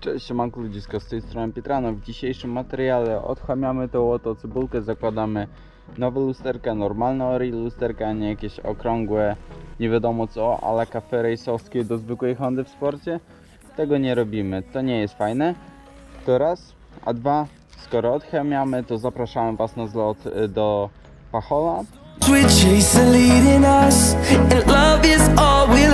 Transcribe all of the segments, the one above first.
Cześć, siemanko ludziska, z tej strony Pietrano. W dzisiejszym materiale odchamiamy tą oto cebulkę, zakładamy nowe lusterka, normalne ori lusterka, nie jakieś okrągłe, nie wiadomo co, ale kafe rejsowskie do zwykłej Hondy w sporcie. Tego nie robimy, to nie jest fajne. To raz, a dwa, skoro odchamiamy, to zapraszamy Was na zlot y, do Pachola. We're chasing, leading us, and love is all we'll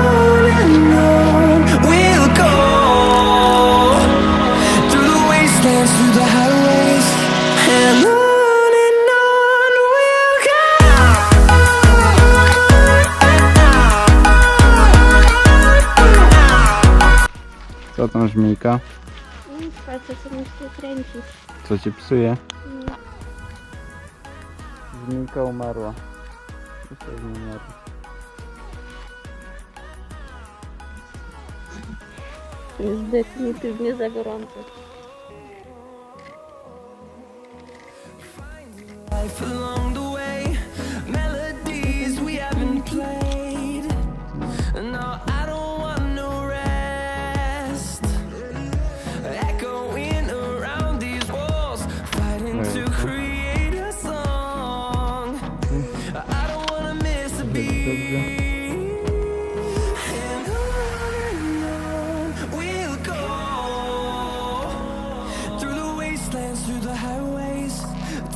Co tam żmijka? Nic, facet co mi się kręci. Co Cię psuje? No, Żmijka umarła. Dosłownie umarła. jest definitywnie za gorąco. Life along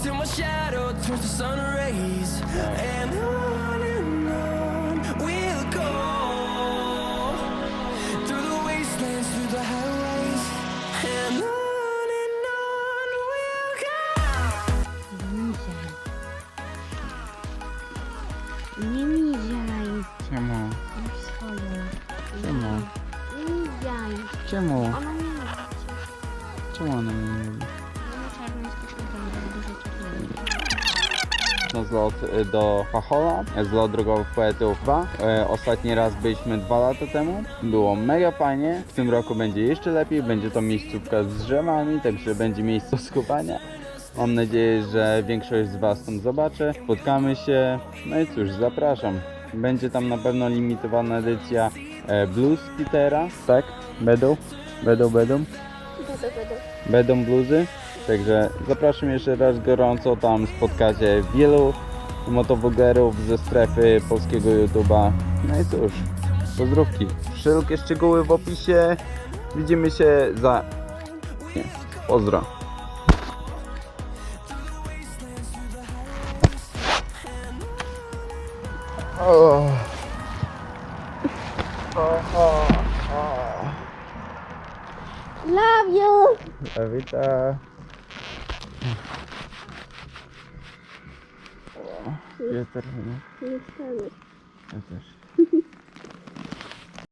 till my shadow turns to sun rays. And on and on we'll go through the wastelands, through the highways, and on and on we'll go. Nie miziaj. Czemu? Już swoje. Czemu? Nie miziaj. Czemu? Ona nie lubi cię. Zlot y, do Fachola, zlot drogowych poetów 2. E, Ostatni raz byliśmy dwa lata temu. Było mega fajnie. W tym roku będzie jeszcze lepiej. Będzie to miejscówka z drzewami, także będzie miejsce skupania. Mam nadzieję, że większość z Was tam zobaczy. Spotkamy się. No i cóż, zapraszam. Będzie tam na pewno limitowana edycja e, Blues Petera. Tak? Będą? Będą, będą? Będę, będę. będą bluzy. Także zapraszam jeszcze raz gorąco, tam spotkacie wielu motowogerów ze strefy polskiego YouTube'a. No i cóż, pozdrówki. Wszelkie szczegóły w opisie. Widzimy się za... Nie, pozdro. O. O, o, o. Love you! Ewita. Piotr, nie? Nie wstanę. Ja też.